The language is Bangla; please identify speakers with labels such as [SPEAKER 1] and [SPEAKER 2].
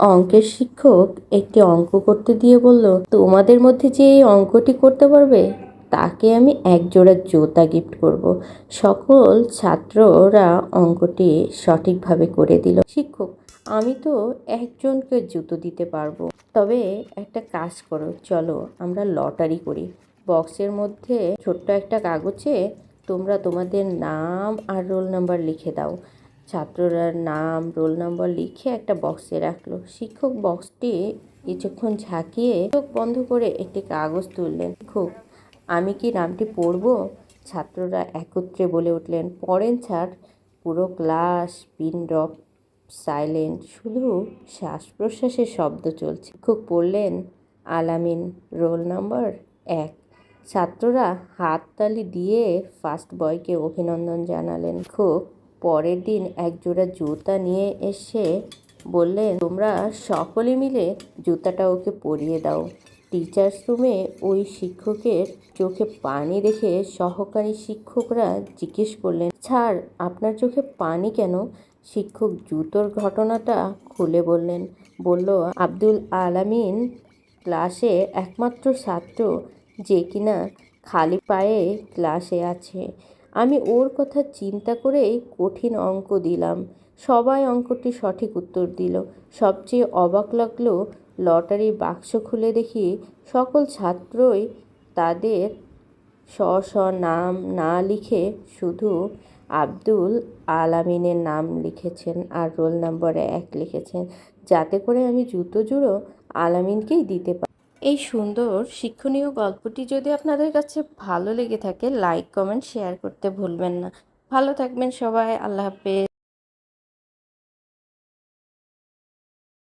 [SPEAKER 1] অঙ্কের শিক্ষক একটি অঙ্ক করতে দিয়ে বলল, তোমাদের মধ্যে যে এই অঙ্কটি করতে পারবে, তাকে আমি এক জোড়া জুতা গিফট করব। সকল ছাত্ররা অঙ্কটি সঠিকভাবে করে দিল। শিক্ষক, আমি তো একজনকে জুতো দিতে পারব। তবে একটা কাজ করো, চলো আমরা লটারি করি। বক্সের মধ্যে ছোট্ট একটা কাগজে তোমরা তোমাদের নাম আর রোল নাম্বার লিখে দাও। ছাত্ররা নাম, রোল নাম্বার লিখে একটা বক্সে রাখল। শিক্ষক বক্সটি কিছুক্ষণ ঝাঁকিয়ে চোখ বন্ধ করে একটি কাগজ তুললেন। খুব আমি কি নামটি পড়ব? ছাত্ররা একত্রে বলে উঠলেন, পড়েন স্যার। পুরো ক্লাস পিন ড্রপ সাইলেন্ট, শুধু শ্বাস প্রশ্বাসের শব্দ চলছে। শিক্ষক পড়লেন আলামিন, রোল নাম্বার এক। ছাত্ররা হাততালি দিয়ে ফার্স্ট বয়কে অভিনন্দন জানালেন। খুব পরের দিন এক জোড়া জুতা নিয়ে এসে বললেন, তোমরা সকলে মিলে জুতাটা ওকে পরিয়ে দাও। টিচার্স রুমে ওই শিক্ষকের চোখে পানি দেখে সহকারী শিক্ষকরা জিজ্ঞেস করলেন, স্যার, আপনার চোখে পানি কেন? শিক্ষক জুতোর ঘটনাটা খুলে বললেন, বলল, আব্দুল আলামিন ক্লাসে একমাত্র ছাত্র যে কিনা খালি পায়ে ক্লাসে আছে। আমি ওর কথা চিন্তা করেই কঠিন অঙ্ক দিলাম। সবাই অঙ্কটি সঠিক উত্তর দিল। সবচেয়ে অবাক লাগল লটারি বাক্স খুলে দেখি সকল ছাত্রই তাদের স্ব স্ব নাম না লিখে শুধু আব্দুল আলামিনের নাম লিখেছেন আর রোল নম্বরে এক লিখেছেন। যাতে করে আমি জুতো জুড়ো আলামিনকেই দিতে পারি এই সুন্দর শিক্ষণীয় গল্পটি যদি আপনাদের কাছে ভালো লেগে থাকে লাইক কমেন্ট শেয়ার করতে ভুলবেন না। ভালো থাকবেন সবাই, আল্লাহ হাফেজ।